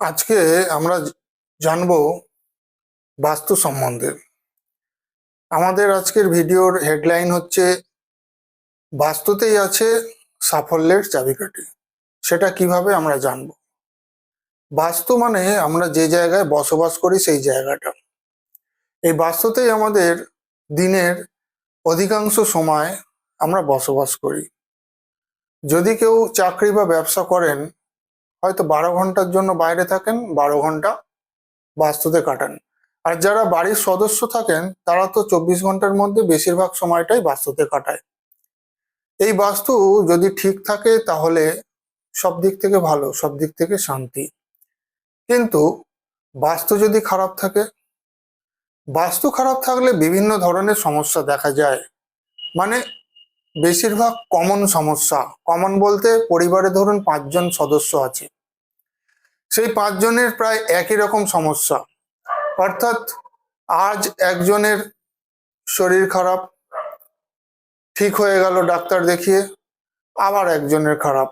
আজকে আমরা জানব বাস্তু সম্বন্ধে। আমাদের আজকের ভিডিওর হেডলাইন হচ্ছে, বাস্তুতেই আছে সাফল্যের চাবিকাঠি। সেটা কীভাবে আমরা জানব? বাস্তু মানে আমরা যে জায়গায় বসবাস করি সেই জায়গাটা। এই বাস্তুতেই আমাদের দিনের অধিকাংশ সময় আমরা বসবাস করি। যদি কেউ চাকরি বা ব্যবসা করেন হয়তো বারো ঘণ্টার জন্য বাইরে থাকেন, বারো ঘণ্টা বাস্তুতে কাটান। আর যারা বাড়ির সদস্য থাকেন, তারা তো চব্বিশ ঘণ্টার মধ্যে বেশিরভাগ সময়টাই বাস্তুতে কাটায়। এই বাস্তু যদি ঠিক থাকে, তাহলে সব দিক থেকে ভালো, সব দিক থেকে শান্তি। কিন্তু বাস্তু যদি খারাপ থাকে, বাস্তু খারাপ থাকলে বিভিন্ন ধরনের সমস্যা দেখা যায়। মানে বেশিরভাগ কমন সমস্যা। কমন বলতে পরিবারে ধরুন পাঁচজন সদস্য আছে। সেই পাঁচজনের প্রায় একই রকম সমস্যা। অর্থাৎ আজ একজনের শরীর খারাপ, ঠিক হয়ে গেল ডাক্তার দেখিয়ে, আবার একজনের খারাপ।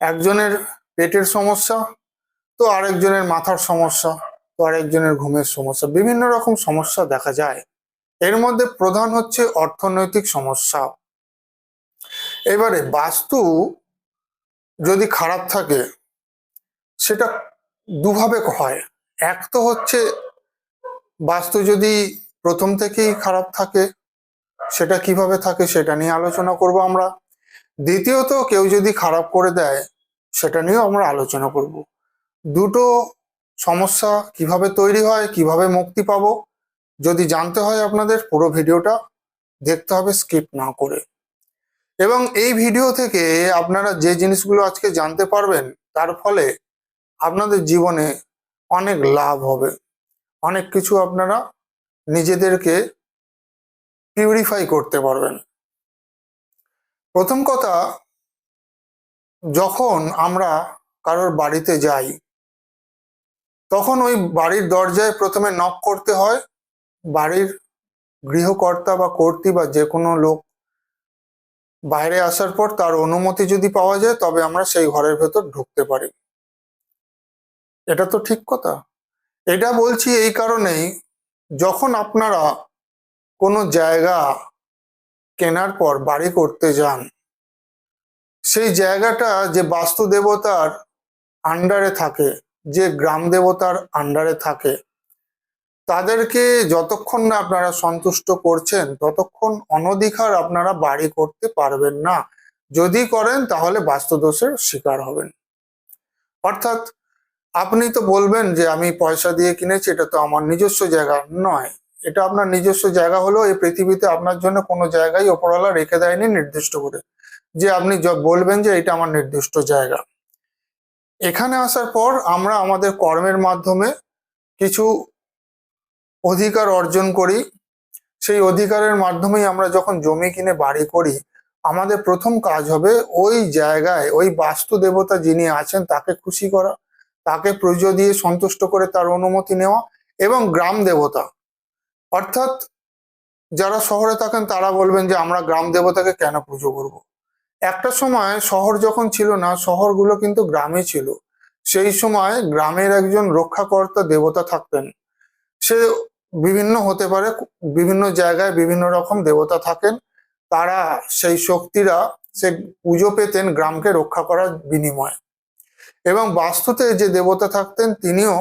একজনের পেটের সমস্যা, তো আরেকজনের মাথার সমস্যা, তো আরেকজনের ঘুমের সমস্যা, বিভিন্ন রকম সমস্যা দেখা যায়। এর মধ্যে প্রধান হচ্ছে অর্থনৈতিক সমস্যা। এবারে বাস্তু যদি খারাপ থাকে, সেটা দুভাবে হয়। এক তো হচ্ছে, বাস্তু যদি প্রথম থেকেই খারাপ থাকে, সেটা কীভাবে থাকে সেটা নিয়ে আলোচনা করব আমরা। দ্বিতীয়ত, কেউ যদি খারাপ করে দেয়, সেটা নিয়েও আমরা আলোচনা করব। দুটো সমস্যা কীভাবে তৈরি হয়, কীভাবে মুক্তি পাবো, যদি জানতে হয় আপনাদের, পুরো ভিডিওটা দেখতে হবে, স্কিপ না করে। এবং এই ভিডিও থেকে আপনারা যে জিনিসগুলো আজকে জানতে পারবেন, তার ফলে আপনাদের জীবনে অনেক লাভ হবে। অনেক কিছু আপনারা নিজেদেরকে পিউরিফাই করতে পারবেন। প্রথম কথা, যখন আমরা কারোর বাড়িতে যাই, তখন ওই বাড়ির দরজায় প্রথমে নক করতে হয়। বাড়ির গৃহকর্তা বা কর্ত্রী বা যে কোনো লোক বাইরে আসার পর তার অনুমতি যদি পাওয়া যায়, তবে আমরা সেই ঘরের ভেতর ঢুকতে পারি। এটা তো ঠিক কথা। এটা বলছি এই কারণেই যখন আপনারা কোনো জায়গা কেনার পর বাড়ি করতে যান, সেই জায়গাটা যে বাস্তু দেবতার আন্ডারে থাকে, যে গ্রাম দেবতার আন্ডারে থাকে তাদেরকে যতক্ষণ না আপনারা সন্তুষ্ট করছেন, ততক্ষণ অনধিকার আপনারা বাড়ি করতে পারবেন না। যদি করেন, তাহলে বাস্তুদোষের শিকার হবেন। অর্থাৎ, আপনি তো বলবেন যে, আমি পয়সা দিয়ে কিনেছি, এটা তো আমার নিজস্ব জায়গা নয়। এটা আপনার নিজস্ব জায়গা হলেও এই পৃথিবীতে আপনার জন্য কোনো জায়গায় ওপরওয়ালা রেখে দেয়নি নির্দিষ্ট করে। যে আপনি বলবেন যে, এটা আমার নির্দিষ্ট জায়গা। এখানে আসার পর আমরা আমাদের কর্মের মাধ্যমে কিছু অধিকার অর্জন করি, সেই অধিকারের মাধ্যমেই আমরা যখন জমি কিনে বাড়ি করি, আমাদের প্রথম কাজ হবে ওই জায়গায়, ওই বাস্তু দেবতা যিনি আছেন তাকে খুশি করা, তাকে পুজো দিয়ে সন্তুষ্ট করে তার অনুমতি নেওয়া এবং গ্রাম দেবতা। অর্থাৎ যারা শহরে থাকেন তারা বলবেন যে আমরা গ্রাম দেবতাকে কেন পুজো করব। একটা সময় শহর যখন ছিল না, শহরগুলো কিন্তু গ্রামে ছিল। সেই সময় গ্রামের একজন রক্ষাকর্তা দেবতা থাকতেন। সে বিভিন্ন হতে পারে, বিভিন্ন জায়গায় বিভিন্ন রকম দেবতা থাকেন। তারা সেই শক্তিরা, সে পুজো পেতেন গ্রামকে রক্ষা করার বিনিময়ে। এবং বাস্তুতে যে দেবতা থাকতেন, তিনিও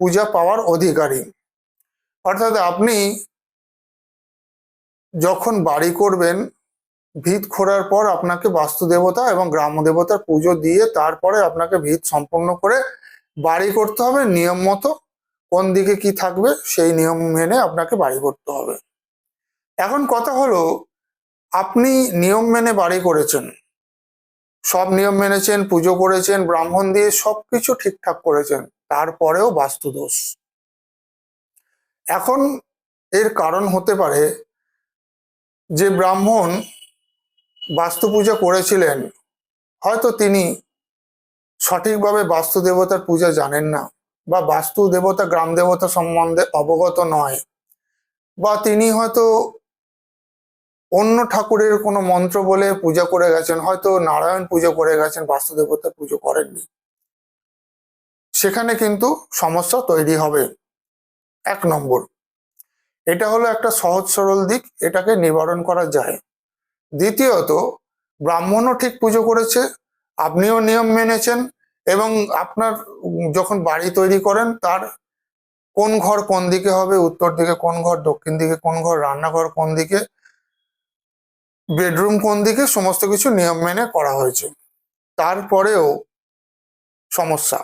পূজা পাওয়ার অধিকারী। অর্থাৎ আপনি যখন বাড়ি করবেন, ভিত খোঁড়ার পর আপনাকে বাস্তু দেবতা এবং গ্রাম দেবতার পুজো দিয়ে তারপরে আপনাকে ভিত সম্পূর্ণ করে বাড়ি করতে হবে নিয়ম মতো। কোন দিকে কি থাকবে সেই নিয়ম মেনে আপনাকে বাড়ি করতে হবে। এখন কথা হলো, আপনি নিয়ম মেনে বাড়ি করেছেন। সব নিয়ম মেনেছেন, পুজো করেছেন, ব্রাহ্মণ দিয়ে সবকিছু ঠিকঠাক করেছেন, তারপরেও বাস্তু দোষ এখন এর কারণ হতে পারে যে ব্রাহ্মণ বাস্তু পূজা করেছিলেন, হয়তো তিনি সঠিকভাবে বাস্তু দেবতার পূজা জানেন না। বা বাস্তু দেবতা, গ্রাম দেবতা সম্বন্ধে অবগত নয়। বা তিনি হয়তো অন্য ঠাকুরের কোনো মন্ত্র বলে পূজা করে গেছেন, হয়তো নারায়ণ পুজো করে গেছেন, বাস্তু দেবতা পুজো করেননি। সেখানে কিন্তু সমস্যা তৈরি হবে। এক নম্বর, এটা হলো একটা সহজ সরল দিক, এটাকে নিবারণ করা যায়। দ্বিতীয়ত, ব্রাহ্মণও ঠিক পুজো করেছে, আপনিও নিয়ম মেনেছেন এবং আপনার যখন বাড়ি তৈরি করেন, তার কোন ঘর কোন দিকে হবে, উত্তর দিকে কোন ঘর, দক্ষিণ দিকে কোন ঘর, রান্নাঘর কোন দিকে, বেডরুম কোন দিকে, সমস্ত কিছু নিয়ম মেনে করা হয়েছে। তারপরেও সমস্যা।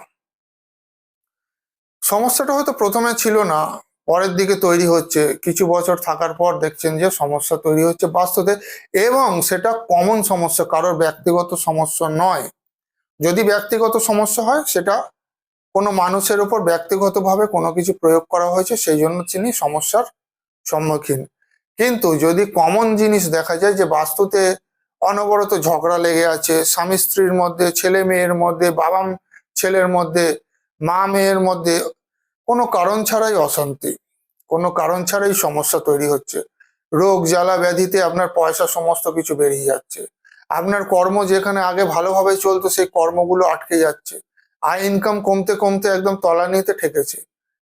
সমস্যাটা হয়তো প্রথমে ছিল না, পরের দিকে তৈরি হচ্ছে। কিছু বছর থাকার পর দেখছেন যে সমস্যা তৈরি হচ্ছে বাস্তুতে এবং সেটা কমন সমস্যা, কারোর ব্যক্তিগত সমস্যা নয়। যদি ব্যক্তিগত সমস্যা হয়, সেটা কোনো মানুষের উপর ব্যক্তিগতভাবে কোনো কিছু প্রয়োগ করা হয়েছে, সেই জন্য তিনি সমস্যার সম্মুখীন। কিন্তু যদি কমন জিনিস দেখা যায় যে বাস্তুতে অনবরত ঝগড়া লেগে আছে, স্বামী স্ত্রীর মধ্যে, ছেলে মেয়ের মধ্যে, বাবা ছেলের মধ্যে, মা মেয়ের মধ্যে, কোনো কারণ ছাড়াই অশান্তি, কোনো কারণ ছাড়াই সমস্যা তৈরি হচ্ছে। রোগ, জ্বালা, ব্যাধিতে আপনার পয়সা, সমস্ত কিছু বেরিয়ে যাচ্ছে। আপনার কর্ম যেখানে আগে ভালোভাবে চলতো, সেই কর্মগুলো আটকে যাচ্ছে। আয় ইনকাম কমতে কমতে একদম তলানিতে ঠেকেছে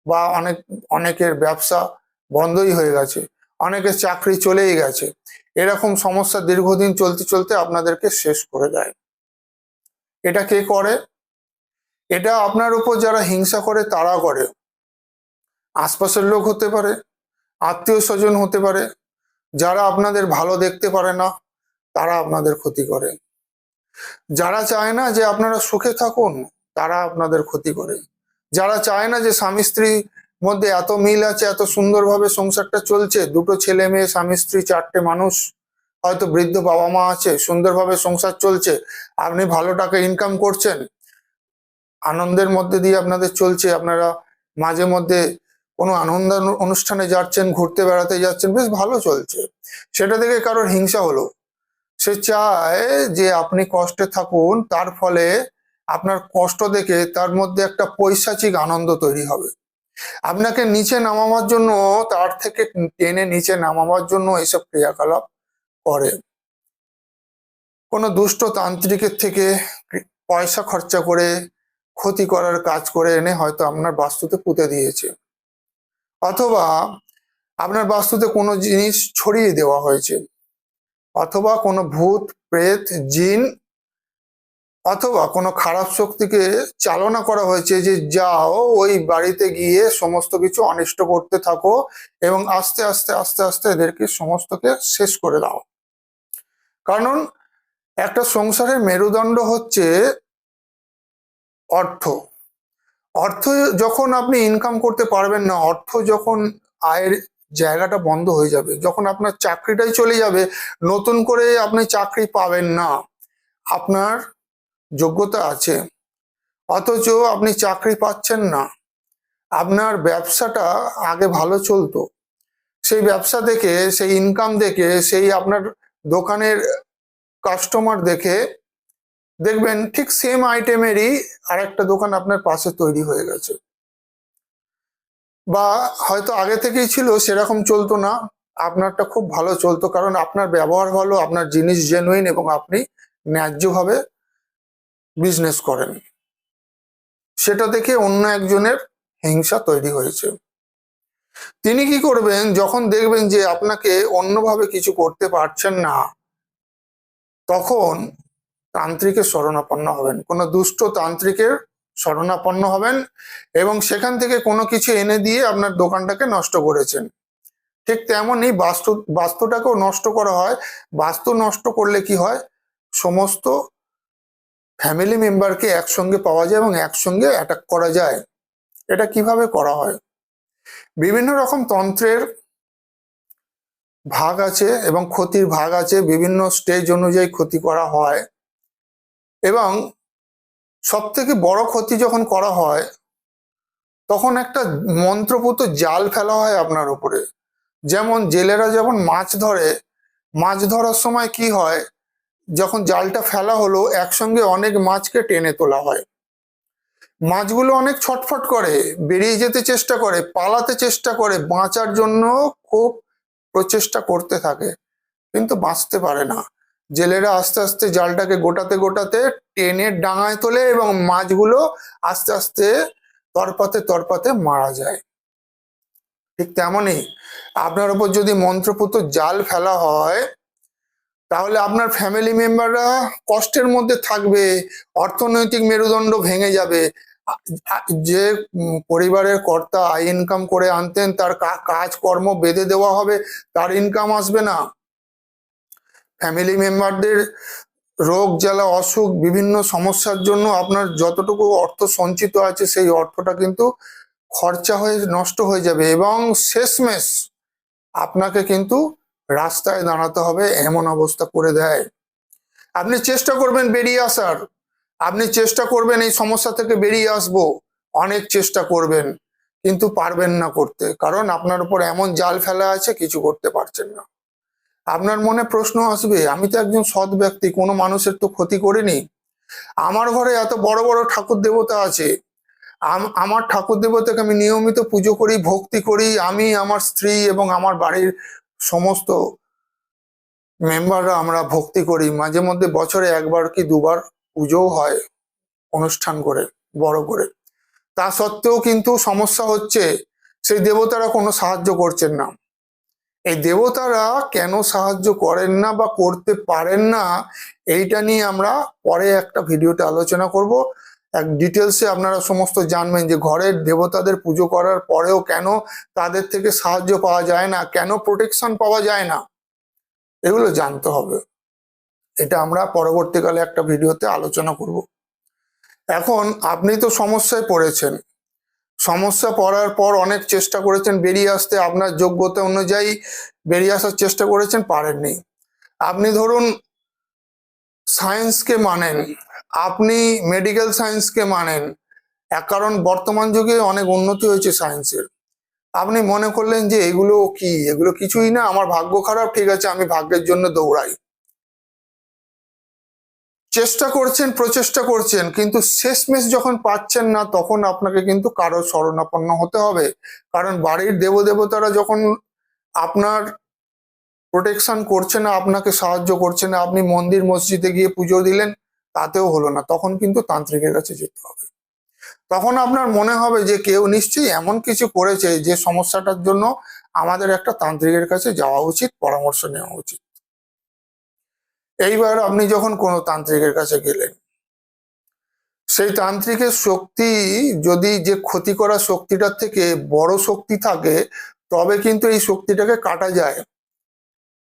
বা অনেক, অনেকের ব্যবসা বন্ধই হয়ে গেছে, অনেকের চাকরি চলেই গেছে। এরকম সমস্যা দীর্ঘদিন চলতে চলতে আপনাদেরকে শেষ করে দেয়। এটা কে করে? এটা আপনার উপর যারা হিংসা করে, তারা করে। আশপাশের লোক হতে পারে, আত্মীয় স্বজন হতে পারে, যারা আপনাদের ভালো দেখতে পারে না তারা আপনাদের ক্ষতি করে। যারা চায় না যে আপনারা সুখে থাকুন, তারা আপনাদের ক্ষতি করে। যারা চায় না যে স্বামী স্ত্রী মধ্যে এত মিল আছে, এত সুন্দরভাবে সংসারটা চলছে, দুটো ছেলে মেয়ে, স্বামী স্ত্রী, চারটে মানুষ, হয়তো বৃদ্ধ বাবা মা আছে, সুন্দরভাবে সংসার চলছে, আপনি ভালো টাকা ইনকাম করছেন, আনন্দের মধ্যে দিয়ে আপনাদের চলছে, আপনারা মাঝে মধ্যে কোনো আনন্দ অনু- অনুষ্ঠানে যাচ্ছেন, ঘুরতে বেড়াতে যাচ্ছেন, বেশ ভালো চলছে। সেটা থেকে কারোর হিংসা হলো। সে চায় যে আপনি কষ্টে থাকুন, তার ফলে আপনার কষ্ট দেখে তার মধ্যে একটা পৈশাচিক আনন্দ তৈরি হবে। আপনাকে নিচে নামাবার জন্য, তার থেকে টেনে নিচে নামাবার জন্য এইসব ক্রিয়াকলাপ করে। কোনো দুষ্ট তান্ত্রিকের থেকে পয়সা খরচা করে ক্ষতি করার কাজ করে এনে হয়তো আপনার বাস্তুতে পুঁতে দিয়েছে। অথবা আপনার বাস্তুতে কোনো জিনিস ছড়িয়ে দেওয়া হয়েছে। অথবা কোনো ভূত, প্রেত, জিন অথবা কোনো খারাপ শক্তিকে চালনা করা হয়েছে যে যাও ওই বাড়িতে গিয়ে সমস্ত কিছু অনিষ্ট করতে থাকো এবং আস্তে আস্তে আস্তে আস্তে এদেরকে সমস্তকে শেষ করে দাও। কারণ একটা সংসারের মেরুদণ্ড হচ্ছে অর্থ। অর্থ যখন আপনি ইনকাম করতে পারবেন না, অর্থ যখন আয়ের জায়গাটা বন্ধ হয়ে যাবে। যখন আপনার চাকরিটাই চলে যাবে, নতুন করে আপনি চাকরি পাবেন না। আপনার যোগ্যতা আছে। অথচ আপনি চাকরি পাচ্ছেন না। আপনার ব্যবসাটা আগে ভালো চলতো। সেই ব্যবসা দেখে, সেই ইনকাম দেখে, সেই আপনার দোকানের কাস্টমার দেখে দেখবেন ঠিক সেম আইটেমেরই আরেকটা দোকান আপনার পাশে তৈরি হয়ে গেছে। বা হয়তো আগে থেকেই ছিল, সেরকম চলতো না। আপনারটা খুব ভালো চলতো, কারণ আপনার ব্যবহার ভালো, আপনার জিনিস জেনুইন এবং আপনি ন্যায্যভাবে বিজনেস করেন। সেটা দেখে অন্য একজনের হিংসা তৈরি হয়েছে। তিনি কি করবেন, যখন দেখবেন যে আপনাকে অন্যভাবে কিছু করতে পারছেন না, তখন তান্ত্রিকের শরণাপন্ন হবেন। কোনো দুষ্ট তান্ত্রিকের শরণাপন্ন হবেন এবং সেখান থেকে কোনো কিছু এনে দিয়ে আপনার দোকানটাকে নষ্ট করেছেন। ঠিক তেমনই বাস্তু, বাস্তুটাকেও নষ্ট করা হয়। বাস্তু নষ্ট করলে কি হয়? সমস্ত ফ্যামিলি মেম্বারকে একসঙ্গে পাওয়া যায় এবং একসঙ্গে অ্যাটাক করা যায়। এটা কীভাবে করা হয়? বিভিন্ন রকম তন্ত্রের ভাগ আছে এবং ক্ষতির ভাগ আছে। বিভিন্ন স্টেজ অনুযায়ী ক্ষতি করা হয়। এবং সব থেকে বড় ক্ষতি যখন করা হয়, তখন একটা মন্ত্রপুত জাল ফেলা হয় আপনার উপরে। যেমন জেলেরা যখন মাছ ধরে, মাছ ধরার সময় কি হয়, যখন জালটা ফেলা হলো, একসঙ্গে অনেক মাছকে টেনে তোলা হয়। মাছগুলো অনেক ছটফট করে, বেরিয়ে যেতে চেষ্টা করে, পালাতে চেষ্টা করে, বাঁচার জন্য খুব প্রচেষ্টা করতে থাকে, কিন্তু বাঁচতে পারে না। জেলেরা আস্তে আস্তে জালটাকে গোটাতে গোটাতে টেনে ডাঙায় তোলে এবং মাছগুলো আস্তে আস্তে তরপাতে তরপাতে মারা যায়। ঠিক তেমনই আপনার উপর যদি মন্ত্রপুত জাল ফেলা হয়, তাহলে আপনার ফ্যামিলি মেম্বাররা কষ্টের মধ্যে থাকবে, অর্থনৈতিক মেরুদণ্ড ভেঙে যাবে। যে পরিবারের কর্তা আয় ইনকাম করে আনতেন, তার কা- কাজকর্ম বেঁধে দেওয়া হবে, তার ইনকাম আসবে না। ফ্যামিলি মেম্বারদের রোগ, জ্বালা, অসুখ, বিভিন্ন সমস্যার জন্য আপনার যতটুকু অর্থ সঞ্চিত আছে সেই অর্থটা কিন্তু খরচা হয়ে, নষ্ট হয়ে যাবে এবং শেষমেশ আপনাকে কিন্তু রাস্তায় দাঁড়াতে হবে, এমন অবস্থা করে দেয়। আপনি চেষ্টা করবেন বেরিয়ে আসার। আপনি চেষ্টা করবেন এই সমস্যা থেকে বেরিয়ে আসব। অনেক চেষ্টা করবেন, কিন্তু পারবেন না করতে, কারণ আপনার উপর এমন জাল ফেলা আছে, কিছু করতে পারছেন না। আপনার মনে প্রশ্ন আসবে, আমি তো একজন সৎ ব্যক্তি, কোনো মানুষের তো ক্ষতি করিনি। আমার ঘরে এত বড় বড় ঠাকুর দেবতা আছে আমার ঠাকুর দেবতাকে আমি নিয়মিত পুজো করি, ভক্তি করি, আমি আমার স্ত্রী এবং আমার বাড়ির সমস্ত মেম্বাররা আমরা ভক্তি করি, মাঝে মধ্যে বছরে একবার কি দুবার পুজোও হয় অনুষ্ঠান করে, বড় করে। তা সত্ত্বেও কিন্তু সমস্যা হচ্ছে, সেই দেবতারা কোনো সাহায্য করছেন না। এই দেবতারা কেন সাহায্য করেন না বা করতে পারেন না, এইটা নিয়ে আমরা পরে একটা ভিডিওতে আলোচনা করব। এক ডিটেলসে আপনারা সমস্ত জানবেন যে ঘরের দেবতাদের পুজো করার পরেও কেন তাদের থেকে সাহায্য পাওয়া যায় না, কেন প্রোটেকশন পাওয়া যায় না, এগুলো জানতে হবে। এটা আমরা পরবর্তীকালে একটা ভিডিওতে আলোচনা করব। এখন আপনি তো সমস্যায় পড়েছেন সমস্যা পড়ার পর অনেক চেষ্টা করেছেন বেরিয়ে আসতে, আপনার যোগ্যতা অনুযায়ী বেরিয়ে আসার চেষ্টা করেছেন, পারেননি। আপনি ধরুন সায়েন্সকে মানেন, আপনি মেডিকেল সায়েন্সকে মানেন, এক কারণ বর্তমান যুগে অনেক উন্নতি হয়েছে সায়েন্সের। আপনি মনে করলেন যে এগুলো কি? এগুলো কিছুই না, আমার ভাগ্য খারাপ, ঠিক আছে, আমি ভাগ্যের জন্য দৌড়াই। চেষ্টা করছেন, প্রচেষ্টা করছেন, কিন্তু শেষমেশ যখন পাচ্ছেন না, তখন আপনাকে কিন্তু কারও শরণাপন্ন হতে হবে। কারণ বাড়ির দেবদেবতারা যখন আপনার প্রোটেকশন করছে না, আপনাকে সাহায্য করছে না, আপনি মন্দির মসজিদে গিয়ে পুজো দিলেন, তাতেও হলো না। তখন কিন্তু তান্ত্রিকের কাছে যেতে হবে। তখন আপনার মনে হবে যে কেউ নিশ্চয়ই এমন কিছু করেছে যে সমস্যাটার জন্য আমাদের একটা তান্ত্রিকের কাছে যাওয়া উচিত, পরামর্শ নেওয়া উচিত। এইবার আপনি যখন কোনো তান্ত্রিকের কাছে গেলেন, সেই তান্ত্রিকের শক্তি যদি যে ক্ষতি করা শক্তিটার থেকে বড় শক্তি থাকে, তবে কিন্তু এই শক্তিটাকে কাটা যায়।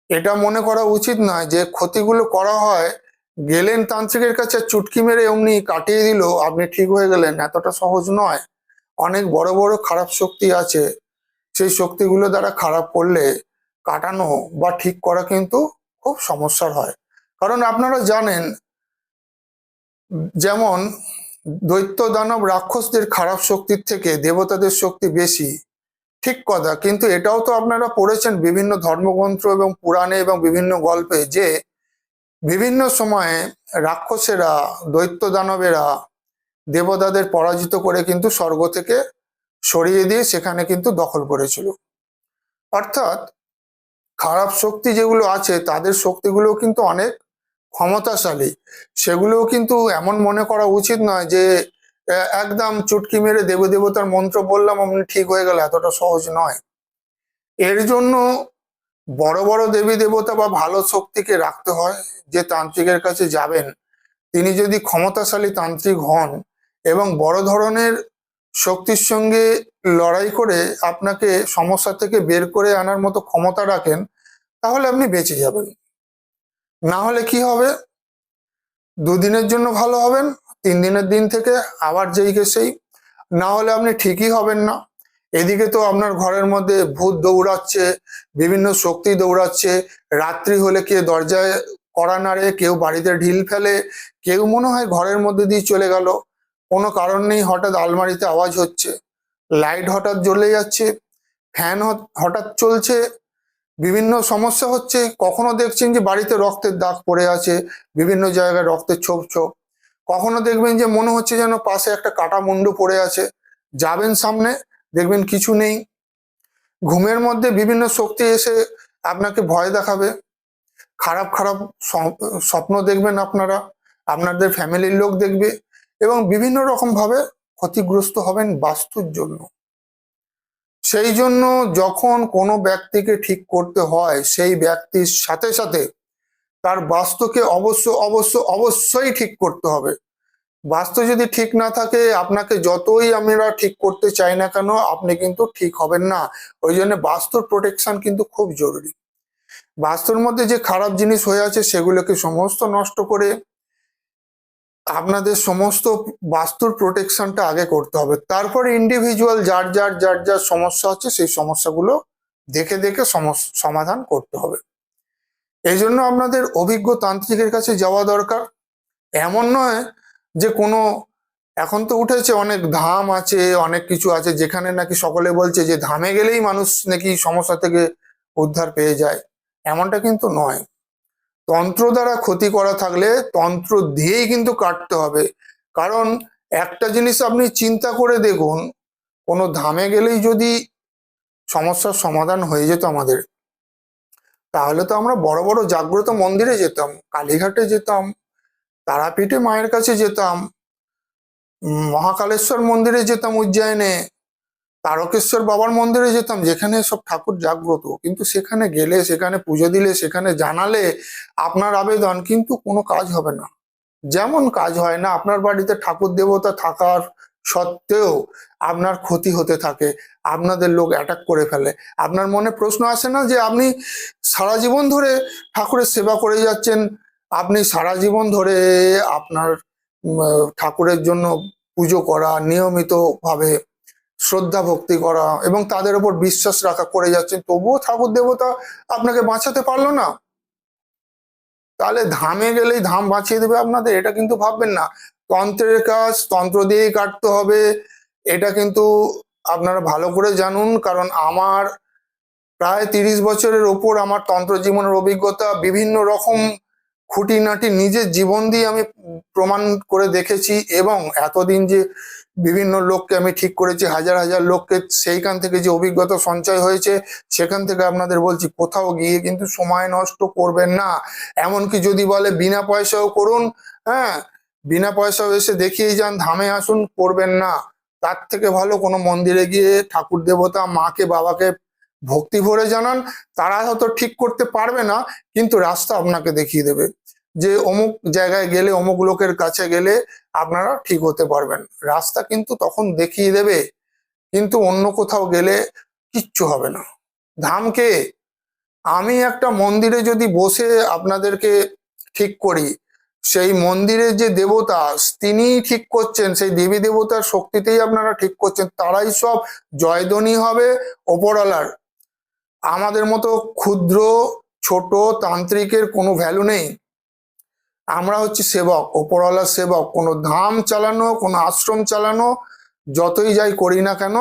এটা মনে করা উচিত নয় যে ক্ষতিগুলো করা হয়, গেলেন তান্ত্রিকের কাছে, চুটকি মেরে অমনি কাটিয়ে দিল, আপনি ঠিক হয়ে গেলেন, এতটা সহজ নয়। অনেক বড় বড় খারাপ শক্তি আছে, সেই শক্তিগুলো দ্বারা খারাপ করলে কাটানো বা ঠিক করা কিন্তু খুব সমস্যার হয়। কারণ আপনারা জানেন, যেমন দৈত্য দানব রাক্ষসদের খারাপ শক্তির থেকে দেবতাদের শক্তি বেশি, ঠিক কথা। কিন্তু এটাও তো আপনারা পড়েছেন বিভিন্ন ধর্মগ্রন্থ এবং পুরাণে এবং বিভিন্ন গল্পে যে বিভিন্ন সময়ে রাক্ষসেরা, দৈত্য দানবেরা দেবতাদের পরাজিত করে কিন্তু স্বর্গ থেকে সরিয়ে দিয়ে সেখানে কিন্তু দখল করেছিল। অর্থাৎ খারাপ শক্তি যেগুলো আছে, তাদের শক্তিগুলো কিন্তু অনেক ক্ষমতাশালী। সেগুলোও কিন্তু এমন মনে করা উচিত নয় যে একদম চুটকি মেরে দেব দেবতার মন্ত্র বললাম, অমনি ঠিক হয়ে গেল, এতটা সহজ নয়। এর জন্য বড় বড় দেবী দেবতা বা ভালো শক্তিকে রাখতে হয় যে তান্ত্রিকের কাছে যাবেন। তিনি যদি ক্ষমতাশালী তান্ত্রিক হন এবং বড় ধরনের শক্তির সঙ্গে লড়াই করে আপনাকে সমস্যা থেকে বের করে আনার মতো ক্ষমতা রাখেন, তাহলে আপনি বেঁচে যাবেন। না হলে কি হবে? দুদিনের জন্য ভালো হবেন তিন দিনের দিন থেকে আবার যেই সেই না হলে আপনি ঠিকই হবেন না। এদিকে তো আপনার ঘরের মধ্যে ভূত দৌড়াচ্ছে, বিভিন্ন শক্তি দৌড়াচ্ছে, রাত্রি হলে কে দরজায় কড়া নাড়ে, কেউ বাড়িতে ঢিল ফেলে, কেউ মনে হয় ঘরের মধ্যে দিয়ে চলে গেল। কোনো কারণ নেই, হঠাৎ আলমারিতে আওয়াজ হচ্ছে। লাইট হঠাৎ জ্বলে যাচ্ছে, ফ্যান হঠাৎ চলছে বিভিন্ন সমস্যা হচ্ছে, কখনো দেখছেন যে বাড়িতে রক্তের দাগ পড়ে আছে, বিভিন্ন জায়গায় রক্তের ছোপ ছোপ। কখনো দেখবেন যে মনে হচ্ছে যেন পাশে একটা কাটা মুন্ডু পড়ে আছে, যাবেন সামনে, দেখবেন কিছু নেই। ঘুমের মধ্যে বিভিন্ন শক্তি এসে আপনাকে ভয় দেখাবে। খারাপ খারাপ স্বপ্ন দেখবেন আপনারা, আপনাদের ফ্যামিলির লোক দেখবে এবং বিভিন্ন রকম ভাবে ক্ষতিগ্রস্ত হবেন বাস্তুর জন্য। সেই জন্য যখন কোনো ব্যক্তিকে ঠিক করতে হয়, সেই ব্যক্তির সাথে সাথে তার বাস্তুকে অবশ্য অবশ্য, অবশ্যই ঠিক করতে হবে। বাস্তু যদি ঠিক না থাকে, আপনাকে যতই আমরা ঠিক করতে চাই না কেন, আপনি কিন্তু ঠিক হবেন না। ওই জন্য বাস্তুর প্রোটেকশন কিন্তু খুব জরুরি। বাস্তুর মধ্যে যে খারাপ জিনিস হয়ে আছে, সেগুলোকে সমস্ত নষ্ট করে আপনাদের সমস্ত বাস্তুর প্রোটেকশনটা আগে করতে হবে। তারপরে ইন্ডিভিজুয়াল যার যার যার যার সমস্যা হচ্ছে সেই সমস্যাগুলো দেখে দেখে সমাধান করতে হবে। এই জন্য আপনাদের অভিজ্ঞ তান্ত্রিকের কাছে যাওয়া দরকার। এমন নয় যে কোনো, এখন তো উঠেছে অনেক ধাম আছে, অনেক কিছু আছে, যেখানে নাকি সকলে বলছে যে ধামে গেলেই মানুষ নাকি সমস্যা থেকে উদ্ধার পেয়ে যায়। এমনটা কিন্তু নয়। তন্ত্র দ্বারা ক্ষতি করা থাকলে তন্ত্র দিয়েই কিন্তু কাটতে হবে। কারণ একটা জিনিস আপনি চিন্তা করে দেখুন, কোনো ধামে গেলেই যদি সমস্যার সমাধান হয়ে যেত আমাদের, তাহলে তো আমরা বড় বড় জাগ্রত মন্দিরে যেতাম, কালীঘাটে যেতাম, তারাপীঠে মায়ের কাছে যেতাম, মহাকালেশ্বর মন্দিরে যেতাম উজ্জয়নে তারকেশ্বর বাবার মন্দিরে যেতাম, যেখানে সব ঠাকুর জাগ্রত। কিন্তু সেখানে গেলে, সেখানে পুজো দিলে, সেখানে জানালে আপনার আবেদন, কিন্তু কোনো কাজ হবে না। যেমন কাজ হয় না, আপনার বাড়িতে ঠাকুর দেবতা থাকার সত্ত্বেও আপনার ক্ষতি হতে থাকে, আপনাদের লোক অ্যাটাক করে ফেলে। আপনার মনে প্রশ্ন আসে না যে আপনি সারা জীবন ধরে ঠাকুরের সেবা করে যাচ্ছেন? আপনি সারা জীবন ধরে আপনার ঠাকুরের জন্য পুজো করা নিয়মিত ভাবে শ্রদ্ধা ভক্তি করা এবং তাদের উপর বিশ্বাস রাখা করে যাচ্ছেন। তবুও ঠাকুর দেবতা আপনাকে বাঁচাতে পারল না। তাহলে ধামে গেলেই ধাম বাঁচিয়ে দেবে আপনাদের, এটা কিন্তু ভাববেন না। তন্ত্রের কাজ, তন্ত্র দিয়েই কাটতে হবে। এটা কিন্তু আপনারা ভালো করে জানুন, কারণ আমার প্রায় তিরিশ বছরের ওপর আমার তন্ত্র জীবনের অভিজ্ঞতা, বিভিন্ন রকম খুঁটিনাটি নিজের জীবন দিয়ে আমি প্রমাণ করে দেখেছি এবং এতদিন যে বিভিন্ন লোককে আমি ঠিক করেছি, হাজার হাজার লোককে সেইখান থেকে যে অভিজ্ঞতা সঞ্চয় হয়েছে, সেখান থেকে আপনাদের বলছি, কোথাও গিয়ে কিন্তু সময় নষ্ট করবেন না। এমনকি যদি বলে, বিনা পয়সাও করুন হ্যাঁ বিনা পয়সাও এসে দেখিয়ে যান, ধামে আসুন, করবেন না। তার থেকে ভালো কোনো মন্দিরে গিয়ে ঠাকুর দেবতা, মাকে, বাবাকে ভক্তি ভরে জানান, তারা হয়তো ঠিক করতে পারবে না, কিন্তু রাস্তা আপনাকে দেখিয়ে দেবে। যে অমুক জায়গায় গেলে, অমুক লোকের কাছে গেলে আপনারা ঠিক হতে পারবেন। রাস্তা কিন্তু তখন দেখিয়ে দেবে, কিন্তু অন্য কোথাও গেলে কিচ্ছু হবে না। ধামকে আমি একটা মন্দিরে যদি বসে আপনাদেরকে ঠিক করি, সেই মন্দিরের যে দেবতা তিনিই ঠিক করছেন, সেই দেবী দেবতার শক্তিতেই আপনারা ঠিক করছেন, তারাই সব জয়ধ্বনি হবে ওপরওয়ালার। আমাদের মতো ক্ষুদ্র, ছোট, তান্ত্রিকের কোনো ভ্যালু নেই। আমরা হচ্ছে সেবক, ওপরওয়ালার সেবক। কোনো ধাম চালানো, কোনো আশ্রম চালানো, যতই যাই করি না কেন,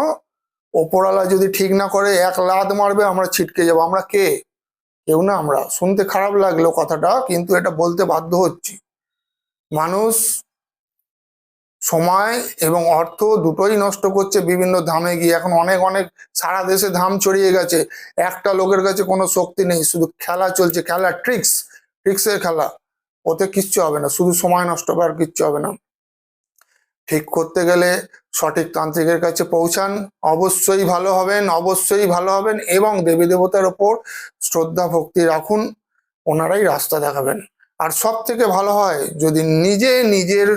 ওপরওয়ালা যদি ঠিক না করে, এক লাদ মারবে, আমরা ছিটকে যাব। আমরা কে? কেউ না আমরা। শুনতে খারাপ লাগল কথাটা, কিন্তু এটা বলতে বাধ্য হচ্ছি। মানুষ সময় এবং অর্থ দুটোই নষ্ট করছে বিভিন্ন ধামে গিয়ে। এখন অনেক অনেক সারা দেশে ধাম ছড়িয়ে গেছে। একটা লোকের কাছে কোনো শক্তি নেই, শুধু খেলা চলছে, খেলা, ট্রিক্স, ট্রিক্সের খেলা। ওতে কিচ্ছু হবে না, শুধু সময় নষ্ট আর কিচ্ছু হবে না। ঠিক করতে গেলে সঠিক তান্ত্রিকের কাছে পৌঁছান, অবশ্যই ভালো হবেন, অবশ্যই ভালো হবেন এবং দেবী দেবতার ওপর শ্রদ্ধা, ভক্তি রাখুন, ওনারাই রাস্তা দেখাবেন। আর সব থেকে ভালো হয় যদি নিজে নিজের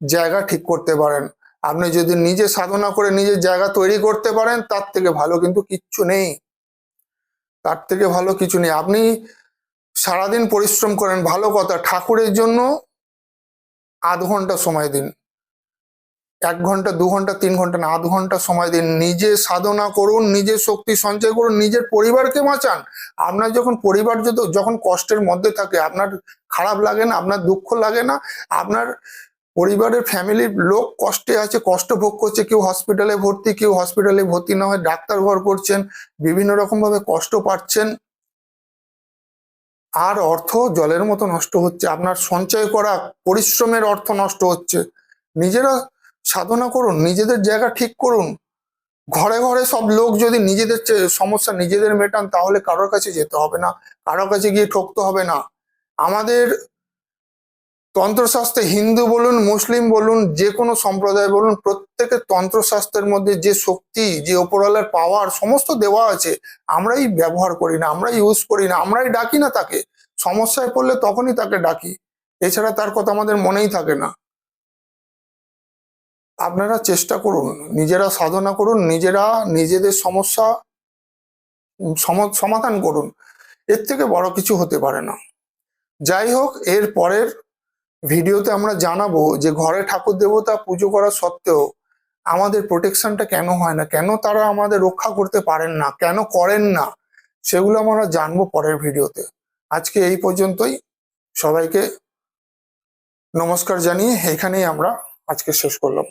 জায়গা ঠিক করতে পারেন। আপনি যদি নিজে সাধনা করে নিজের জায়গা তৈরি করতে পারেন, তার থেকে ভালো কিন্তু কিচ্ছু নেই। তার থেকে ভালো কিছু নেই। আপনি সারাদিন পরিশ্রম করেন, ভালো কথা। ঠাকুরের জন্য আধ ঘণ্টা সময় দিন। এক ঘণ্টা, দু ঘণ্টা, তিন ঘণ্টা না, আধ ঘণ্টা সময় দিন। নিজে সাধনা করুন নিজের শক্তি সঞ্চয় করুন, নিজের পরিবারকে বাঁচান। আপনার যখন পরিবার যদি যখন কষ্টের মধ্যে থাকে, আপনার খারাপ লাগে না, আপনার দুঃখ লাগে না, আপনার পরিবারের ফ্যামিলির লোক কষ্টে আছে, কষ্ট ভোগ করছে, কেউ হসপিটালে ভর্তি, কেউ হসপিটালে ভর্তি না হয় ডাক্তার ঘর করছেন, বিভিন্ন রকম ভাবে কষ্ট পাচ্ছেন। আর অর্থ জলের মতো নষ্ট হচ্ছে। আপনার সঞ্চয় করা পরিশ্রমের অর্থ নষ্ট হচ্ছে। নিজেরা সাধনা করুন, নিজেদের জায়গা ঠিক করুন। ঘরে ঘরে সব লোক যদি নিজেদের সমস্যা নিজেদের মেটান, তাহলে কারোর কাছে যেতে হবে না। কারোর কাছে গিয়ে ঠকতে হবে না। আমাদের তন্ত্রশাস্ত্রে হিন্দু বলুন, মুসলিম বলুন যে কোনো সম্প্রদায় বলুন প্রত্যেকের তন্ত্রশাস্ত্রের মধ্যে যে শক্তি, যে ওপরওয়ালার পাওয়ার সমস্ত দেওয়া আছে, আমরাই ব্যবহার করি না, আমরাই ইউজ করি না, আমরাই ডাকি না তাকে। সমস্যায় পড়লে তখনই তাকে ডাকি। এছাড়া তার কথা আমাদের মনেই থাকে না। আপনারা চেষ্টা করুন, নিজেরা সাধনা করুন, নিজেরা নিজেদের সমস্যা সম- সমাধান করুন। এর থেকে বড় কিছু হতে পারে না। যাই হোক, এর পরের ভিডিওতে আমরা জানাব যে ঘরে ঠাকুর দেবতা পুজো করা সত্ত্বেও আমাদের প্রোটেকশনটা কেন হয় না? কেন তারা আমাদের রক্ষা করতে পারেন না? কেন করেন না? সেগুলো আমরা জানব পরের ভিডিওতে। আজকে এই পর্যন্তই। সবাইকে নমস্কার জানিয়ে এখানেই আমরা আজকে শেষ করলাম।